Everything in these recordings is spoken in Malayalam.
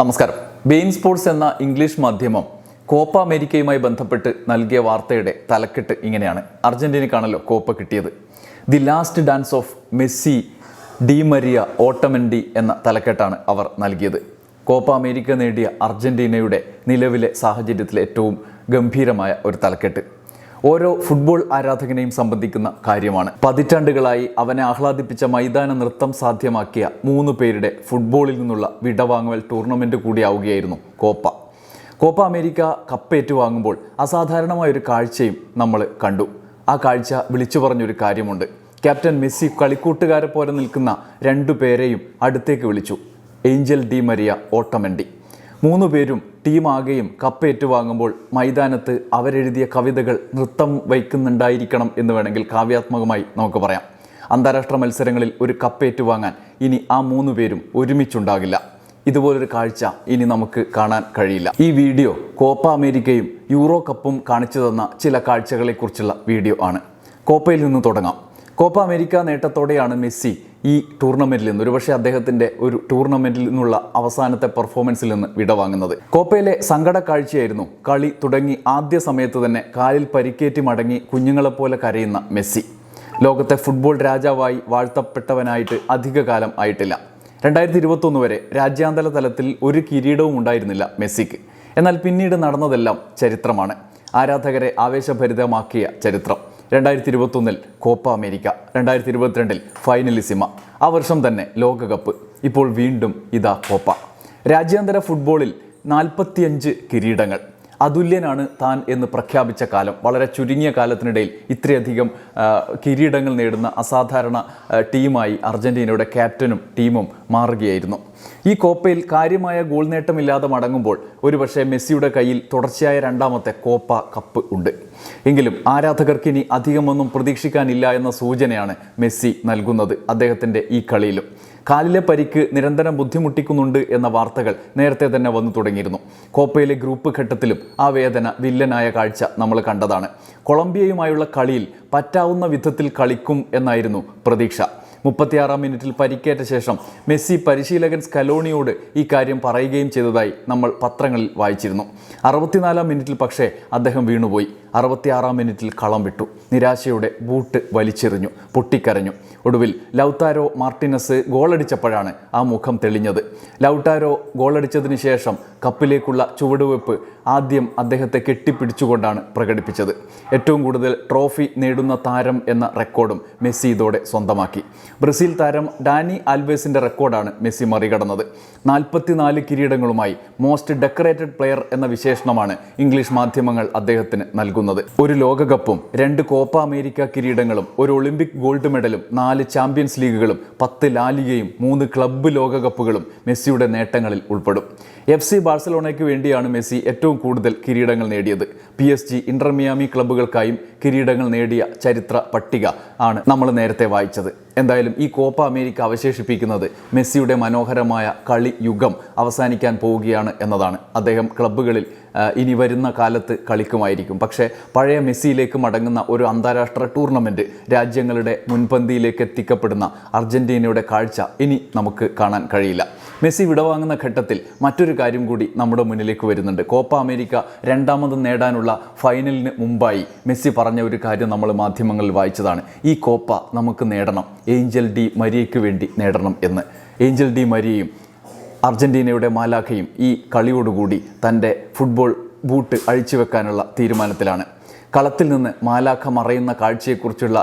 നമസ്കാരം. ബെയിൻ സ്പോർട്സ് എന്ന ഇംഗ്ലീഷ് മാധ്യമം കോപ്പ അമേരിക്കയുമായി ബന്ധപ്പെട്ട് നൽകിയ വാർത്തയുടെ തലക്കെട്ട് ഇങ്ങനെയാണ്. അർജന്റീനക്കാണല്ലോ കോപ്പ കിട്ടിയത്. The last dance of Messi Di Maria Otamendi എന്ന തലക്കെട്ടാണ് അവർ നൽകിയത്. കോപ്പ അമേരിക്ക നേടിയ അർജന്റീനയുടെ നിലവിലെ സാഹചര്യത്തിൽ ഏറ്റവും ഗംഭീരമായ ഒരു തലക്കെട്ട്. ഓരോ ഫുട്ബോൾ ആരാധകനെയും സംബന്ധിക്കുന്ന കാര്യമാണ്. പതിറ്റാണ്ടുകളായി അവനെ ആഹ്ലാദിപ്പിച്ച മൈതാന നൃത്തം സാധ്യമാക്കിയ മൂന്ന് പേരുടെ ഫുട്ബോളിൽ നിന്നുള്ള വിടവാങ്ങുവൽ ടൂർണമെന്റ് കൂടിയാവുകയായിരുന്നു കോപ്പ. കോപ്പ അമേരിക്ക കപ്പ് ഏറ്റുവാങ്ങുമ്പോൾ അസാധാരണമായ ഒരു കാഴ്ചയും നമ്മൾ കണ്ടു. ആ കാഴ്ച വിളിച്ചു പറഞ്ഞൊരു കാര്യമുണ്ട്. ക്യാപ്റ്റൻ മെസ്സി കളിക്കൂട്ടുകാരെ പോലെ നിൽക്കുന്ന രണ്ടു പേരെയും അടുത്തേക്ക് വിളിച്ചു. ഏഞ്ചൽ ഡി മരിയ ഓട്ടമൻഡി മൂന്ന് പേരും ടീമാകെയും കപ്പ് ഏറ്റുവാങ്ങുമ്പോൾ മൈതാനത്ത് അവരെഴുതിയ കവിതകൾ നൃത്തം വയ്ക്കുന്നുണ്ടായിരിക്കണം എന്ന് വേണമെങ്കിൽ കാവ്യാത്മകമായി നമുക്ക് പറയാം. അന്താരാഷ്ട്ര മത്സരങ്ങളിൽ ഒരു കപ്പ് ഏറ്റുവാങ്ങാൻ ഇനി ആ മൂന്ന് പേരും ഒരുമിച്ചുണ്ടാകില്ല. ഇതുപോലൊരു കാഴ്ച ഇനി നമുക്ക് കാണാൻ കഴിയില്ല. ഈ വീഡിയോ കോപ്പ അമേരിക്കയും യൂറോ കപ്പും കാണിച്ചു തന്ന ചില കാഴ്ചകളെക്കുറിച്ചുള്ള വീഡിയോ ആണ്. കോപ്പയിൽ നിന്ന് തുടങ്ങാം. കോപ്പ അമേരിക്ക നേട്ടത്തോടെയാണ് മെസ്സി ഈ ടൂർണമെന്റിൽ നിന്ന് ഒരുപക്ഷെ അദ്ദേഹത്തിന്റെ ഒരു ടൂർണമെന്റിൽ നിന്നുള്ള അവസാനത്തെ പെർഫോമൻസിൽ നിന്ന് വിടവാങ്ങുന്നത് കോപ്പയിലെ സങ്കട കാഴ്ചയായിരുന്നു കളി തുടങ്ങി ആദ്യ സമയത്ത് തന്നെ കാലിൽ പരിക്കേറ്റി മടങ്ങി കുഞ്ഞുങ്ങളെപ്പോലെ കരയുന്ന മെസ്സി. ലോകത്തെ ഫുട്ബോൾ രാജാവായി വാഴ്ത്തപ്പെട്ടവനായിട്ട് അധികകാലം ആയിട്ടില്ല. രണ്ടായിരത്തി ഇരുപത്തൊന്ന് വരെ രാജ്യാന്തര തലത്തിൽ ഒരു കിരീടവും ഉണ്ടായിരുന്നില്ല മെസ്സിക്ക്. എന്നാൽ പിന്നീട് നടന്നതെല്ലാം ചരിത്രമാണ്. ആരാധകരെ ആവേശഭരിതമാക്കിയ ചരിത്രം. രണ്ടായിരത്തി ഇരുപത്തൊന്നിൽ കോപ്പ അമേരിക്ക രണ്ടായിരത്തി ഇരുപത്തിരണ്ടിൽ ഫൈനലിസിമ. ആ വർഷം തന്നെ ലോകകപ്പ്. ഇപ്പോൾ വീണ്ടും ഇതാ കോപ്പ. രാജ്യാന്തര ഫുട്ബോളിൽ നാൽപ്പത്തിയഞ്ച് കിരീടങ്ങൾ. അതുല്യനാണ് താൻ എന്ന് പ്രഖ്യാപിച്ച കാലം. വളരെ ചുരുങ്ങിയ കാലത്തിനിടയിൽ ഇത്രയധികം കിരീടങ്ങൾ നേടുന്ന അസാധാരണ ടീമായി അർജന്റീനയുടെ ക്യാപ്റ്റനും ടീമും മാറുകയായിരുന്നു. ഈ കോപ്പയിൽ കാര്യമായ ഗോൾ നേട്ടമില്ലാതെ മടങ്ങുമ്പോൾ ഒരുപക്ഷെ മെസ്സിയുടെ കയ്യിൽ തുടർച്ചയായ രണ്ടാമത്തെ കോപ്പ കപ്പ് ഉണ്ട്. എങ്കിലും ആരാധകർക്ക് ഇനി അധികമൊന്നും പ്രതീക്ഷിക്കാനില്ല എന്ന സൂചനയാണ് മെസ്സി നൽകുന്നത് അദ്ദേഹത്തിന്റെ ഈ കളിയിലും. കാലിലെ പരിക്ക് നിരന്തരം ബുദ്ധിമുട്ടിക്കുന്നുണ്ട് എന്ന വാർത്തകൾ നേരത്തെ തന്നെ വന്നു തുടങ്ങിയിരുന്നു. കോപ്പയിലെ ഗ്രൂപ്പ് ഘട്ടത്തിലും ആ വേദന വില്ലനായ കാഴ്ച നമ്മൾ കണ്ടതാണ്. കൊളംബിയയുമായുള്ള കളിയിൽ പറ്റാവുന്ന വിധത്തിൽ കളിക്കും എന്നായിരുന്നു പ്രതീക്ഷ. മുപ്പത്തിയാറാം മിനിറ്റിൽ പരിക്കേറ്റ ശേഷം മെസ്സി പരിശീലകൻ സ്കലോണിയോട് ഈ കാര്യം പറയുകയും ചെയ്തതായി നമ്മൾ പത്രങ്ങളിൽ വായിച്ചിരുന്നു. അറുപത്തിനാലാം മിനിറ്റിൽ പക്ഷേ അദ്ദേഹം വീണുപോയി. അറുപത്തിയാറാം മിനിറ്റിൽ കളം വിട്ടു. നിരാശയുടെ ബൂട്ട് വലിച്ചെറിഞ്ഞു പൊട്ടിക്കരഞ്ഞു. ഒടുവിൽ ലൗത്താരോ മാർട്ടിനസ് ഗോളടിച്ചപ്പോഴാണ് ആ മുഖം തെളിഞ്ഞത്. ലൗട്ടാരോ ഗോളടിച്ചതിന് ശേഷം കപ്പിലേക്കുള്ള ചുവടുവെപ്പ് ആദ്യം അദ്ദേഹത്തെ കെട്ടിപ്പിടിച്ചുകൊണ്ടാണ് പ്രകടിപ്പിച്ചത്. ഏറ്റവും കൂടുതൽ ട്രോഫി നേടുന്ന താരം എന്ന റെക്കോർഡും മെസ്സി ഇതോടെ സ്വന്തമാക്കി. ബ്രസീൽ താരം ഡാനി ആൽവേസിന്റെ റെക്കോർഡാണ് മെസ്സി മറികടന്നത്. നാൽപ്പത്തിനാല് കിരീടങ്ങളുമായി മോസ്റ്റ് ഡെക്കറേറ്റഡ് പ്ലെയർ എന്ന വിശേഷണമാണ് ഇംഗ്ലീഷ് മാധ്യമങ്ങൾ അദ്ദേഹത്തിന് നൽകുന്നത്. ഒരു ലോകകപ്പും രണ്ട് കോപ്പ അമേരിക്ക കിരീടങ്ങളും ഒരു ഒളിമ്പിക് ഗോൾഡ് മെഡലും നാല് ചാമ്പ്യൻസ് ലീഗുകളും പത്ത് ലാലിഗയും മൂന്ന് ക്ലബ്ബ് ലോകകപ്പുകളും മെസ്സിയുടെ നേട്ടങ്ങളിൽ ഉൾപ്പെടും. എഫ് സി ബാഴ്സലോണയ്ക്ക് വേണ്ടിയാണ് മെസ്സി ഏറ്റവും കൂടുതൽ കിരീടങ്ങൾ നേടിയത്. P S G Inter Miami ക്ലബ്ബുകൾക്കായും കിരീടങ്ങൾ നേടിയ ചരിത്ര പട്ടിക ആണ് നമ്മൾ നേരത്തെ വായിച്ചത്. എന്തായാലും ഈ കോപ്പ അമേരിക്ക അവശേഷിപ്പിക്കുന്നത് മെസ്സിയുടെ മനോഹരമായ കളി യുഗം അവസാനിക്കാൻ പോവുകയാണ് എന്നതാണ്. അദ്ദേഹം ക്ലബ്ബുകളിൽ ഇനി വരുന്ന കാലത്ത് കളിക്കുമായിരിക്കും. പക്ഷേ പഴയ മെസ്സിയിലേക്ക് മടങ്ങുന്ന ഒരു അന്താരാഷ്ട്ര ടൂർണമെന്റ് രാജ്യങ്ങളുടെ മുൻപന്തിയിലേക്ക് എത്തിക്കപ്പെടുന്ന അർജന്റീനയുടെ കാഴ്ച ഇനി നമുക്ക് കാണാൻ കഴിയില്ല. മെസ്സി വിടവാങ്ങുന്ന ഘട്ടത്തിൽ മറ്റൊരു കാര്യം കൂടി നമ്മുടെ മുന്നിലേക്ക് വരുന്നുണ്ട്. കോപ്പ അമേരിക്ക രണ്ടാമത് നേടാനുള്ള ഫൈനലിന് മുമ്പായി മെസ്സി പറഞ്ഞ ഒരു കാര്യം നമ്മൾ മാധ്യമങ്ങളിൽ വായിച്ചതാണ്. ഈ കോപ്പ നമുക്ക് നേടണം. ഏഞ്ചൽ ഡി മരിയയ്ക്ക് വേണ്ടി നേടണം എന്ന്. ഏഞ്ചൽ ഡി മരിയയും അർജന്റീനയുടെ മാലാഖയും ഈ കളിയോടുകൂടി തന്റെ ഫുട്ബോൾ ബൂട്ട് അഴിച്ചു വെക്കാനുള്ള തീരുമാനത്തിലാണ്. കളത്തിൽ നിന്ന് മാലാഖ മറയുന്ന കാഴ്ചയെക്കുറിച്ചുള്ള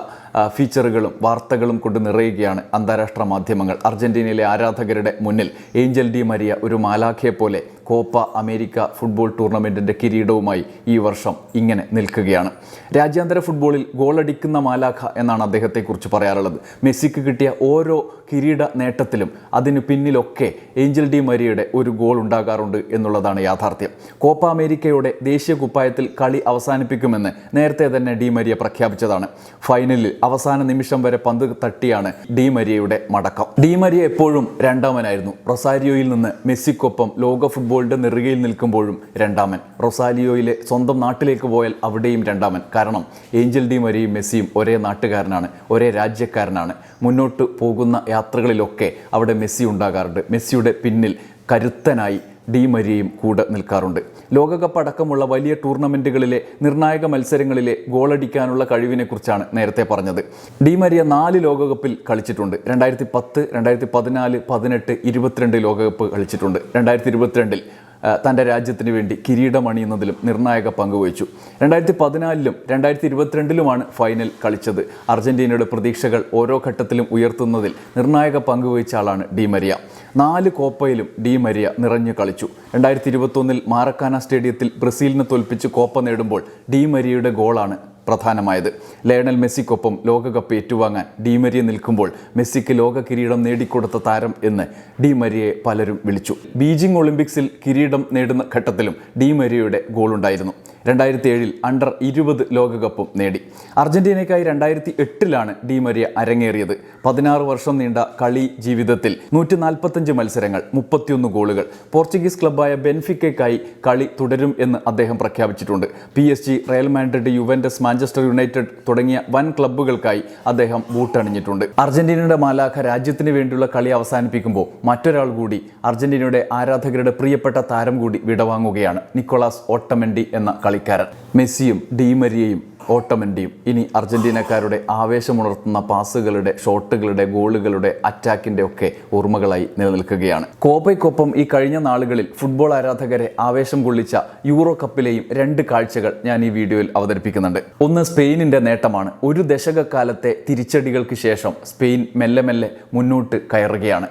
ഫീച്ചറുകളും വാർത്തകളും കൊണ്ട് നിറയുകയാണ് അന്താരാഷ്ട്ര മാധ്യമങ്ങൾ. അർജന്റീനയിലെ ആരാധകരുടെ മുന്നിൽ ഏഞ്ചൽ ഡി മരിയ ഒരു മാലാഖയെ പോലെ കോപ്പ അമേരിക്ക ഫുട്ബോൾ ടൂർണമെന്റിന്റെ കിരീടവുമായി ഈ വർഷം ഇങ്ങനെ നിൽക്കുകയാണ്. രാജ്യാന്തര ഫുട്ബോളിൽ ഗോളടിക്കുന്ന മാലാഖ എന്നാണ് അദ്ദേഹത്തെക്കുറിച്ച് പറയാറുള്ളത്. മെസ്സിക്ക് കിട്ടിയ ഓരോ കിരീട നേട്ടത്തിലും അതിന് പിന്നിലൊക്കെ ഏഞ്ചൽ ഡി മരിയയുടെ ഒരു ഗോൾ ഉണ്ടാകാറുണ്ട് എന്നുള്ളതാണ് യാഥാർത്ഥ്യം. കോപ്പ അമേരിക്കയുടെ ദേശീയ കുപ്പായത്തിൽ കളി അവസാനിപ്പിക്കുമെന്ന് നേരത്തെ തന്നെ ഡി മരിയ പ്രഖ്യാപിച്ചതാണ്. ഫൈനലിൽ അവസാന നിമിഷം വരെ പന്ത് തട്ടിയാണ് ഡി മരിയയുടെ മടക്കം. ഡി മരിയ എപ്പോഴും രണ്ടാമനായിരുന്നു. റൊസാരിയോയിൽ നിന്ന് മെസ്സിക്കൊപ്പം ലോക ഫുട്ബോളിന്റെ നെറുകയിൽ നിൽക്കുമ്പോഴും രണ്ടാമൻ. റൊസാലിയോയിലെ സ്വന്തം നാട്ടിലേക്ക് പോയാൽ അവിടെയും രണ്ടാമൻ. കാരണം ഏഞ്ചൽ ഡി മരിയും മെസ്സിയും ഒരേ നാട്ടുകാരനാണ് ഒരേ രാജ്യക്കാരനാണ്. മുന്നോട്ട് പോകുന്ന യാത്രകളിലൊക്കെ അവിടെ മെസ്സി ഉണ്ടാകാറുണ്ട്. മെസ്സിയുടെ പിന്നിൽ കരുത്തനായി ഡി മരിയയും കൂടെ നിൽക്കാറുണ്ട്. ലോകകപ്പ് അടക്കമുള്ള വലിയ ടൂർണമെന്റുകളിലെ നിർണായക മത്സരങ്ങളിലെ ഗോളടിക്കാനുള്ള കഴിവിനെക്കുറിച്ചാണ് നേരത്തെ പറഞ്ഞത്. ഡി മരിയ നാല് ലോകകപ്പിൽ കളിച്ചിട്ടുണ്ട്. രണ്ടായിരത്തി പത്ത് രണ്ടായിരത്തി പതിനാല് പതിനെട്ട് ഇരുപത്തിരണ്ട് ലോകകപ്പ് കളിച്ചിട്ടുണ്ട്. രണ്ടായിരത്തി ഇരുപത്തിരണ്ടിൽ തന്റെ രാജ്യത്തിന് വേണ്ടി കിരീടമണിയുന്നതിലും നിർണായക പങ്ക് വഹിച്ചു. രണ്ടായിരത്തി പതിനാലിലും രണ്ടായിരത്തി ഇരുപത്തിരണ്ടിലുമാണ് ഫൈനൽ കളിച്ചത്. അർജന്റീനയുടെ പ്രതീക്ഷകൾ ഓരോ ഘട്ടത്തിലും ഉയർത്തുന്നതിൽ നിർണായക പങ്ക് വഹിച്ച ആളാണ് ഡി മരിയ. നാല് കോപ്പയിലും ഡി മരിയ നിറഞ്ഞു കളിച്ചു. രണ്ടായിരത്തി ഇരുപത്തൊന്നിൽ മാറക്കാന സ്റ്റേഡിയത്തിൽ ബ്രസീലിനെ തോൽപ്പിച്ച് കോപ്പ നേടുമ്പോൾ ഡി മരിയയുടെ ഗോളാണ് പ്രധാനമായത്. ലയണൽ മെസ്സിക്കൊപ്പം ലോകകപ്പ് ഏറ്റുവാങ്ങാൻ ഡി മരിയ നിൽക്കുമ്പോൾ മെസ്സിക്ക് ലോക കിരീടം നേടിക്കൊടുത്ത താരം എന്ന് ഡി മരിയയെ പലരും വിളിച്ചു. ബീജിംഗ് ഒളിമ്പിക്സിൽ കിരീടം നേടുന്ന ഘട്ടത്തിലും ഡിമരിയയുടെ ഗോളുണ്ടായിരുന്നു. രണ്ടായിരത്തി ഏഴിൽ അണ്ടർ ഇരുപത് ലോകകപ്പും നേടി. അർജന്റീനയ്ക്കായി രണ്ടായിരത്തി എട്ടിലാണ് ഡിമരിയ അരങ്ങേറിയത്. പതിനാറ് വർഷം നീണ്ട കളി ജീവിതത്തിൽ നൂറ്റി നാൽപ്പത്തഞ്ച് മത്സരങ്ങൾ മുപ്പത്തിയൊന്ന് ഗോളുകൾ. പോർച്ചുഗീസ് ക്ലബ്ബായ ബെൻഫിക്കയ്ക്കായി കളി തുടരും എന്ന് അദ്ദേഹം പ്രഖ്യാപിച്ചിട്ടുണ്ട്. P S G Real Madrid Juventus Manchester United തുടങ്ങിയ വൻ ക്ലബ്ബുകൾക്കായി അദ്ദേഹം ബൂട്ടണിഞ്ഞിട്ടുണ്ട് അർജന്റീനയുടെ മാലാഖ രാജ്യത്തിന് വേണ്ടിയുള്ള കളി അവസാനിപ്പിക്കുമ്പോൾ മറ്റൊരാൾ കൂടി അർജന്റീനയുടെ ആരാധകരുടെ പ്രിയപ്പെട്ട താരം കൂടി വിടവാങ്ങുകയാണ് നിക്കോളാസ് ഓട്ടമെൻഡി എന്ന കളിക്കാരൻ. മെസ്സിയും ഡീമരിയയും ഓട്ടമൻഡിയും ഇനി അർജന്റീനക്കാരുടെ ആവേശമുണർത്തുന്ന പാസുകളുടെ ഷോട്ടുകളുടെ ഗോളുകളുടെ അറ്റാക്കിന്റെ ഒക്കെ ഓർമ്മകളായി നിലനിൽക്കുകയാണ്. കോപ്പയ്ക്കൊപ്പം ഈ കഴിഞ്ഞ നാളുകളിൽ ഫുട്ബോൾ ആരാധകരെ ആവേശം കൊള്ളിച്ച യൂറോ കപ്പിലെയും രണ്ട് കാഴ്ചകൾ ഞാൻ ഈ വീഡിയോയിൽ അവതരിപ്പിക്കുന്നുണ്ട്. ഒന്ന് സ്പെയിനിന്റെ നേട്ടമാണ്. ഒരു ദശകക്കാലത്തെ തിരിച്ചടികൾക്ക് ശേഷം സ്പെയിൻ മെല്ലെ മെല്ലെ മുന്നോട്ട് കയറുകയാണ്.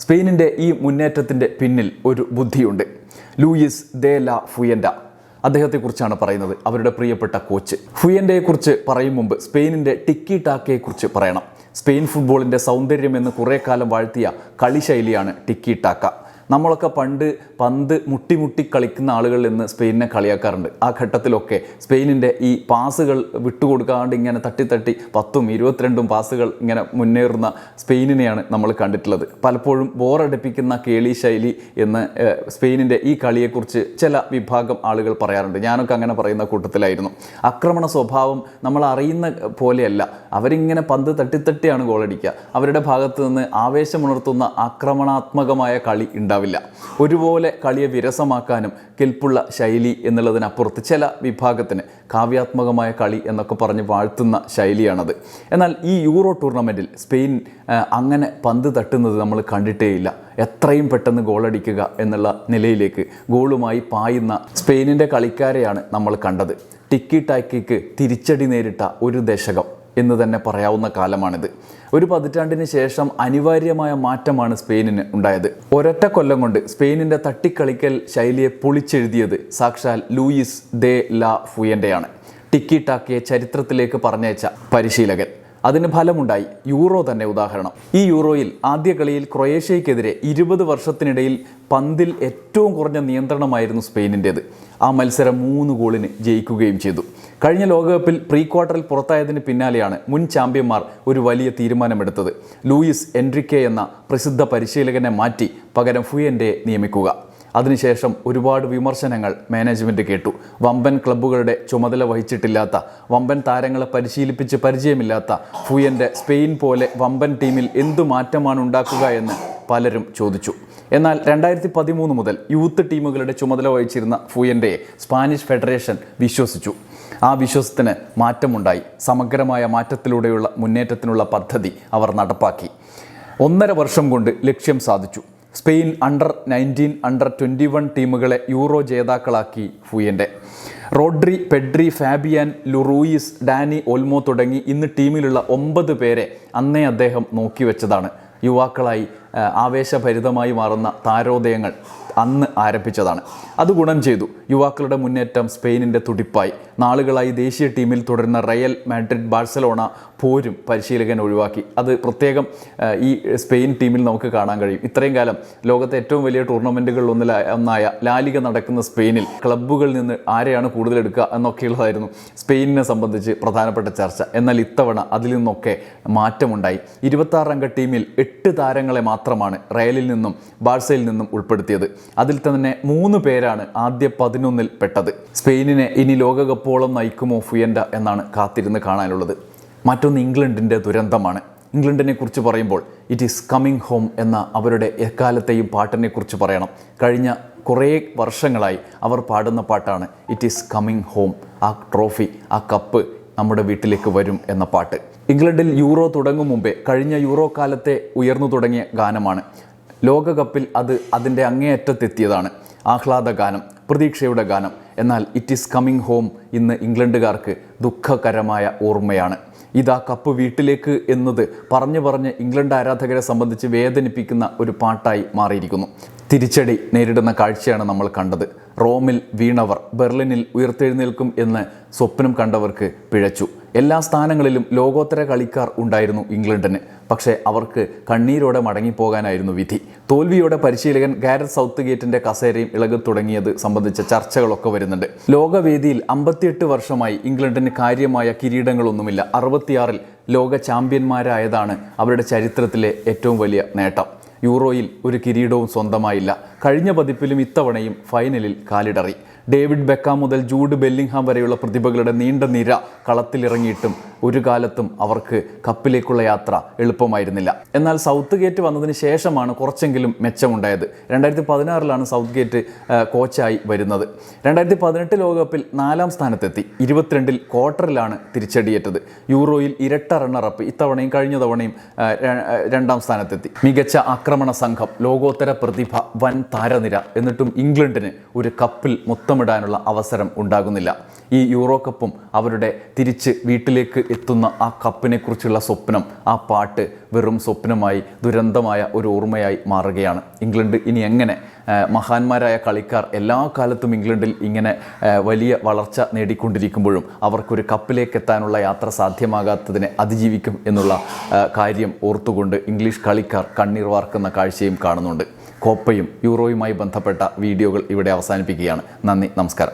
സ്പെയിനിന്റെ ഈ മുന്നേറ്റത്തിന്റെ പിന്നിൽ ഒരു ബുദ്ധിയുണ്ട്. ലൂയിസ് ദേ ലാ ഫുയൻഡ. അദ്ദേഹത്തെക്കുറിച്ചാണ് പറയുന്നത്. അവരുടെ പ്രിയപ്പെട്ട കോച്ച്. ഹുയന്റെയെക്കുറിച്ച് പറയും മുമ്പ് സ്പെയിനിന്റെ ടിക്കി ടാക്കയെക്കുറിച്ച് പറയണം. സ്പെയിൻ ഫുട്ബോളിന്റെ സൗന്ദര്യം എന്ന് കുറേ കാലം വാഴ്ത്തിയ കളിശൈലിയാണ് ടിക്കി ടാക്ക നമ്മളൊക്കെ പണ്ട് പന്ത് മുട്ടിമുട്ടി മുട്ടി കളിക്കുന്ന ആളുകൾ എന്ന് സ്പെയിനിനെ കളിയാക്കാറുണ്ട്. ആ ഘട്ടത്തിലൊക്കെ സ്പെയിനിന്റെ ഈ പാസുകൾ വിട്ടുകൊടുക്കാണ്ട് ഇങ്ങനെ തട്ടി തട്ടി പത്തും ഇരുപത്തിരണ്ടും പാസുകൾ ഇങ്ങനെ മുന്നേറുന്ന സ്പെയിനിനെയാണ് നമ്മൾ കണ്ടിട്ടുള്ളത്. പലപ്പോഴും ബോറടിപ്പിക്കുന്ന കേളി ശൈലി എന്ന് സ്പെയിനിന്റെ ഈ കളിയെക്കുറിച്ച് ചില വിഭാഗം ആളുകൾ പറയാറുണ്ട്. ഞാനൊക്കെ അങ്ങനെ പറയുന്ന കൂട്ടത്തിലായിരുന്നു. ആക്രമണ സ്വഭാവം നമ്മൾ അറിയുന്ന പോലെയല്ല. അവരിങ്ങനെ പന്ത് തട്ടിത്തട്ടിയാണ് ഗോളടിക്കുക അവരുടെ ഭാഗത്ത് നിന്ന് ആവേശമുണർത്തുന്ന ആക്രമണാത്മകമായ കളി ഉണ്ടാവില്ല. ഒരുപോലെ കളിയെ വിരസമാക്കാനും കെൽപ്പുള്ള ശൈലി എന്നുള്ളതിനപ്പുറത്ത് ചില വിഭാഗത്തിന് കാവ്യാത്മകമായ കളി എന്നൊക്കെ പറഞ്ഞ് വാഴ്ത്തുന്ന ശൈലിയാണത്. എന്നാൽ ഈ യൂറോ ടൂർണമെന്റിൽ സ്പെയിൻ അങ്ങനെ പന്ത് തട്ടുന്നത് നമ്മൾ കണ്ടിട്ടേയില്ല. എത്രയും പെട്ടെന്ന് ഗോളടിക്കുക എന്നുള്ള നിലയിലേക്ക് ഗോളുമായി പായുന്ന സ്പെയിനിന്റെ കളിക്കാരെയാണ് നമ്മൾ കണ്ടത്. ടിക്കി ടാക്കിക്ക് തിരിച്ചടി നേരിട്ട ഒരു ദശകം എന്ന് തന്നെ പറയാവുന്ന കാലമാണിത്. ഒരു പതിറ്റാണ്ടിന് ശേഷം അനിവാര്യമായ മാറ്റമാണ് സ്പെയിനിന് ഉണ്ടായത്. ഒരൊറ്റ കൊല്ലം കൊണ്ട് സ്പെയിനിന്റെ തട്ടിക്കളിക്കൽ ശൈലിയെ പൊളിച്ചെഴുതിയത് സാക്ഷാൽ ലൂയിസ് ദേ ലാ ഫുയന്റെയാണ് ടിക്കി ടാക്കിയെ ചരിത്രത്തിലേക്ക് പറഞ്ഞയച്ച പരിശീലകൻ. അതിന് ഫലമുണ്ടായി. യൂറോ തന്നെ ഉദാഹരണം. ഈ യൂറോയിൽ ആദ്യ കളിയിൽ ക്രൊയേഷ്യയ്ക്കെതിരെ ഇരുപത് വർഷത്തിനിടയിൽ പന്തിൽ ഏറ്റവും കുറഞ്ഞ നിയന്ത്രണമായിരുന്നു സ്പെയിനിന്റേത് ആ മത്സരം മൂന്ന് ഗോളിന് ജയിക്കുകയും ചെയ്തു. കഴിഞ്ഞ ലോകകപ്പിൽ പ്രീ ക്വാർട്ടറിൽ പുറത്തായതിന് പിന്നാലെയാണ് മുൻ ചാമ്പ്യന്മാർ ഒരു വലിയ തീരുമാനമെടുത്തത്. ലൂയിസ് എൻട്രിക്കെ എന്ന പ്രസിദ്ധ പരിശീലകനെ മാറ്റി പകരം ഫുയന്റെ നിയമിക്കുക. അതിനുശേഷം ഒരുപാട് വിമർശനങ്ങൾ മാനേജ്മെന്റ് കേട്ടു. വമ്പൻ ക്ലബ്ബുകളുടെ ചുമതല വഹിച്ചിട്ടില്ലാത്ത വമ്പൻ താരങ്ങളെ പരിശീലിപ്പിച്ച് പരിചയമില്ലാത്ത ഫുയന്റെ സ്പെയിൻ പോലെ വമ്പൻ ടീമിൽ എന്തു മാറ്റമാണ് ഉണ്ടാക്കുക എന്ന് പലരും ചോദിച്ചു. എന്നാൽ രണ്ടായിരത്തി പതിമൂന്ന് മുതൽ യൂത്ത് ടീമുകളുടെ ചുമതല വഹിച്ചിരുന്ന ഫുയന്റെ സ്പാനിഷ് ഫെഡറേഷൻ വിശ്വസിച്ചു. ആ വിശ്വാസത്തിന് മാറ്റമുണ്ടായി. സമഗ്രമായ മാറ്റത്തിലൂടെയുള്ള മുന്നേറ്റത്തിനുള്ള പദ്ധതി അവർ നടപ്പാക്കി. ഒന്നര വർഷം കൊണ്ട് ലക്ഷ്യം സാധിച്ചു. Spain under nineteen under twenty one ടീമുകളെ Euro ജേതാക്കളാക്കി Fuente Rodri Pedri Fabian Ruiz Dani Olmo തുടങ്ങി ഇന്ന് ടീമിലുള്ള ഒമ്പത് പേരെ അന്നേ അദ്ദേഹം നോക്കിവെച്ചതാണ്. യുവാക്കളായി ആവേശഭരിതമായി മാറുന്ന താരോദയങ്ങൾ അന്ന് ആരംഭിച്ചതാണ്. അത് ഗുണം ചെയ്തു. യുവാക്കളുടെ മുന്നേറ്റം സ്പെയിനിന്റെ തുടിപ്പായി. നാളുകളായി ദേശീയ ടീമിൽ തുടരുന്ന റയൽ മാഡ്രിഡ് ബാഴ്സലോണ പോരും പരിശീലകൻ ഒഴിവാക്കി. അത് പ്രത്യേകം ഈ സ്പെയിൻ ടീമിൽ നമുക്ക് കാണാൻ കഴിയും. ഇത്രയും കാലം ലോകത്തെ ഏറ്റവും വലിയ ടൂർണമെന്റുകളിൽ ഒന്നില ഒന്നായ ലാലിക നടക്കുന്ന സ്പെയിനിൽ ക്ലബ്ബുകളിൽ നിന്ന് ആരെയാണ് കൂടുതൽ എടുക്കുക എന്നൊക്കെയുള്ളതായിരുന്നു സ്പെയിനിനെ സംബന്ധിച്ച് പ്രധാനപ്പെട്ട ചർച്ച. എന്നാൽ ഇത്തവണ അതിൽ നിന്നൊക്കെ മാറ്റമുണ്ടായി. ഇരുപത്താറംഗ ടീമിൽ എട്ട് താരങ്ങളെ മാത്രമാണ് റയലിൽ നിന്നും ബാഴ്സയിൽ നിന്നും ഉൾപ്പെടുത്തിയത്. അതിൽ തന്നെ മൂന്ന് പേരാണ് ആദ്യ പതിനൊന്നിൽ പെട്ടത്. സ്പെയിനിനെ ഇനി ലോകകപ്പോളം നയിക്കുമോ ഫുയൻഡ എന്നാണ് കാത്തിരുന്ന് കാണാനുള്ളത്. മറ്റൊന്ന് ഇംഗ്ലണ്ടിന്റെ ദുരന്തമാണ്. ഇംഗ്ലണ്ടിനെ കുറിച്ച് പറയുമ്പോൾ ഇറ്റ് ഈസ് കമ്മിങ് ഹോം എന്ന അവരുടെ എക്കാലത്തെയും പാട്ടിനെ കുറിച്ച് പറയണം. കഴിഞ്ഞ കുറേ വർഷങ്ങളായി അവർ പാടുന്ന പാട്ടാണ് ഇറ്റ് ഈസ് കമ്മിങ് ഹോം ആ ട്രോഫി ആ കപ്പ് നമ്മുടെ വീട്ടിലേക്ക് വരും എന്ന പാട്ട്. ഇംഗ്ലണ്ടിൽ യൂറോ തുടങ്ങും മുമ്പേ കഴിഞ്ഞ യൂറോ കാലത്തെ ഉയർന്നു തുടങ്ങിയ ഗാനമാണ്. ലോകകപ്പിൽ അത് അതിന്റെ അങ്ങേയറ്റത്തെത്തിയതാണ്. ആഹ്ലാദ ഗാനം പ്രതീക്ഷയുടെ ഗാനം എന്നാൽ ഇറ്റ് ഈസ് കമ്മിങ് ഹോം ഇന്ന് ഇംഗ്ലണ്ടുകാർക്ക് ദുഃഖകരമായ ഓർമ്മയാണ്. ഇതാ കപ്പ് വീട്ടിലേക്ക് എന്നത് പറഞ്ഞു പറഞ്ഞ് ഇംഗ്ലണ്ട് ആരാധകരെ സംബന്ധിച്ച് വേദനിപ്പിക്കുന്ന ഒരു പാട്ടായി മാറിയിരിക്കുന്നു. തിരിച്ചടി നേരിടുന്ന കാഴ്ചയാണ് നമ്മൾ കണ്ടത്. റോമിൽ വീണവർ ബെർലിനിൽ ഉയർത്തെഴുന്നേൽക്കും എന്ന് സ്വപ്നം കണ്ടവർക്ക് പിഴച്ചു. എല്ലാ സ്ഥാനങ്ങളിലും ലോകോത്തര കളിക്കാർ ഉണ്ടായിരുന്നു ഇംഗ്ലണ്ടിന്. പക്ഷേ അവർക്ക് കണ്ണീരോടെ മടങ്ങിപ്പോകാനായിരുന്നു വിധി. തോൽവിയോടെ പരിശീലകൻ ഗാരറ്റ് സൗത്ത് ഗേറ്റിന്റെ കസേരയും ഇളകി തുടങ്ങിയത് സംബന്ധിച്ച ചർച്ചകളൊക്കെ വരുന്നുണ്ട്. ലോകവേദിയിൽ അമ്പത്തിയെട്ട് വർഷമായി ഇംഗ്ലണ്ടിന് കാര്യമായ കിരീടങ്ങളൊന്നുമില്ല. അറുപത്തിയാറിൽ ലോക ചാമ്പ്യന്മാരായതാണ് അവരുടെ ചരിത്രത്തിലെ ഏറ്റവും വലിയ നേട്ടം. യൂറോയിൽ ഒരു കിരീടവും സ്വന്തമായില്ല. കഴിഞ്ഞ പതിപ്പിലും ഇത്തവണയും ഫൈനലിൽ കാലിടറി. ഡേവിഡ് ബെക്കാം മുതൽ ജൂഡ് ബെല്ലിംഗ്ഹാം വരെയുള്ള പ്രതിഭകളുടെ നീണ്ട നിര കളത്തിലിറങ്ങിയിട്ടും ഒരു കാലത്തും അവർക്ക് കപ്പിലേക്കുള്ള യാത്ര എളുപ്പമായിരുന്നില്ല. എന്നാൽ സൗത്ത് ഗേറ്റ് വന്നതിന് ശേഷമാണ് കുറച്ചെങ്കിലും മെച്ചമുണ്ടായത്. രണ്ടായിരത്തി പതിനാറിലാണ് സൗത്ത് ഗേറ്റ് കോച്ചായി വരുന്നത്. രണ്ടായിരത്തി പതിനെട്ട് ലോകകപ്പിൽ നാലാം സ്ഥാനത്തെത്തി. ഇരുപത്തിരണ്ടിൽ ക്വാർട്ടറിലാണ് തിരിച്ചടിയേറ്റത്. യൂറോയിൽ ഇരട്ട റണ്ണറപ്പ് ഇത്തവണയും കഴിഞ്ഞ തവണയും രണ്ടാം സ്ഥാനത്തെത്തി. മികച്ച ആക്രമണ സംഘം ലോകോത്തര പ്രതിഭ വൻ താരനിര എന്നിട്ടും ഇംഗ്ലണ്ടിന് ഒരു കപ്പിൽ മുത്തമിടാനുള്ള അവസരം ഉണ്ടാകുന്നില്ല. ഈ യൂറോ കപ്പും അവരുടെ തിരിച്ച് വീട്ടിലേക്ക് എത്തുന്ന ആ കപ്പിനെ കുറിച്ചുള്ള സ്വപ്നം ആ പാട്ട് വെറും സ്വപ്നമായി ദുരന്തമായ ഒരു ഓർമ്മയായി മാറുകയാണ്. ഇംഗ്ലണ്ട് ഇനി എങ്ങനെ മഹാന്മാരായ കളിക്കാർ എല്ലാ കാലത്തും ഇംഗ്ലണ്ടിൽ ഇങ്ങനെ വലിയ വളർച്ച നേടിക്കൊണ്ടിരിക്കുമ്പോഴും അവർക്കൊരു കപ്പിലേക്ക് എത്താനുള്ള യാത്ര സാധ്യമാകാത്തതിനെ അതിജീവിക്കും എന്നുള്ള കാര്യം ഓർത്തുകൊണ്ട് ഇംഗ്ലീഷ് കളിക്കാർ കണ്ണീർ വാർക്കുന്ന കാഴ്ചയും കാണുന്നുണ്ട്. കോപ്പയും യൂറോയുമായി ബന്ധപ്പെട്ട വീഡിയോകൾ ഇവിടെ അവസാനിപ്പിക്കുകയാണ്. നന്ദി നമസ്കാരം.